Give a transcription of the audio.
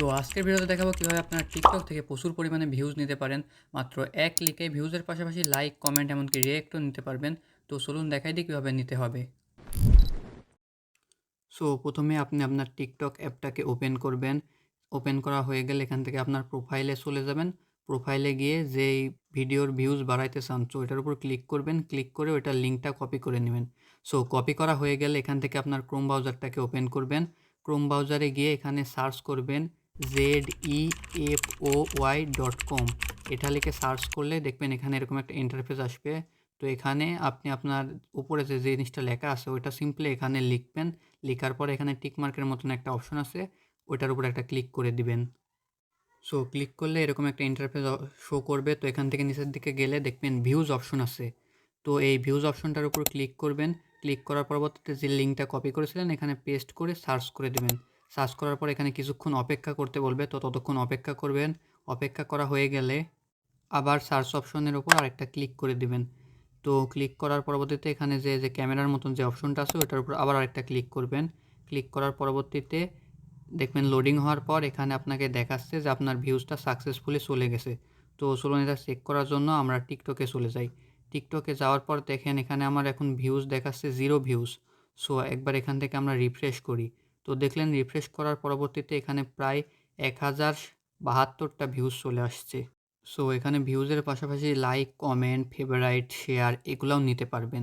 তো আজকের ভিডিওতে দেখাবো কীভাবে আপনার টিকটক থেকে প্রচুর পরিমাণে ভিউজ নিতে পারেন। মাত্র এক ক্লিকে ভিউজের পাশাপাশি লাইক কমেন্ট এমনকি রিয়েক্টও নিতে পারবেন। তো চলুন দেখাই দিই কীভাবে নিতে হবে। সো প্রথমে আপনি আপনার টিকটক অ্যাপটাকে ওপেন করবেন। ওপেন করা হয়ে গেলে এখান থেকে আপনার প্রোফাইলে চলে যাবেন। প্রোফাইলে গিয়ে যেই ভিডিওর ভিউজ বাড়াইতে চান সো এটার উপর ক্লিক করবেন। ক্লিক করে ওইটার লিঙ্কটা কপি করে নেবেন। সো কপি করা হয়ে গেলে এখান থেকে আপনার ক্রোম ব্রাউজারটাকে ওপেন করবেন। ক্রোম ব্রাউজারে গিয়ে এখানে সার্চ করবেন। Z E F O Y dot com এটা লিখে সার্চ করলে দেখবেন এখানে এরকম একটা ইন্টারফেস আসবে। তো এখানে আপনি আপনার উপরে যে জিনিসটা লেখা আছে, ওইটা সিম্পলি এখানে লিখবেন। লেখার পরে এখানে টিক মার্কের মতন একটা অপশন আছে, ওইটার উপর একটা ক্লিক করে দিবেন। সো ক্লিক করলে এরকম একটা ইন্টারফেস শো করবে। তো এখান থেকে নিচের দিকে গেলে দেখবেন ভিউজ অপশন আছে। তো এই ভিউজ অপশনটার উপর ক্লিক করবেন। ক্লিক করার পরবর্তীতে যে লিঙ্কটা কপি করেছিলেন, এখানে পেস্ট করে সার্চ করে দেবেন। সার্চ করার পর এখানে কিছুক্ষণ অপেক্ষা করতে বলবে। তো ততক্ষণ অপেক্ষা করবেন। অপেক্ষা করা হয়ে গেলে আবার সার্চ অপশনের ওপর আরেকটা ক্লিক করে দিবেন। তো ক্লিক করার পরবর্তীতে এখানে যে যে ক্যামেরার মতন যে অপশনটা আছে ওটার উপর আবার আরেকটা ক্লিক করবেন। ক্লিক করার পরবর্তীতে দেখবেন লোডিং হওয়ার পর এখানে আপনাকে দেখাচ্ছে যে আপনার ভিউজটা সাকসেসফুলি চলে গেছে। তো চলুন এটা চেক করার জন্য আমরা টিকটকে চলে যাই। টিকটকে যাওয়ার পর দেখেন এখানে আমার এখন ভিউজ দেখাচ্ছে জিরো ভিউজ। সো একবার এখান থেকে আমরা রিফ্রেশ করি। তো দেখলেন রিফ্রেশ করার পরবর্তীতে এখানে প্রায় এক হাজার বাহাত্তরটা ভিউজ চলে আসছে। সো এখানে ভিউজের পাশাপাশি লাইক কমেন্ট ফেভারাইট শেয়ার এগুলোও নিতে পারবেন।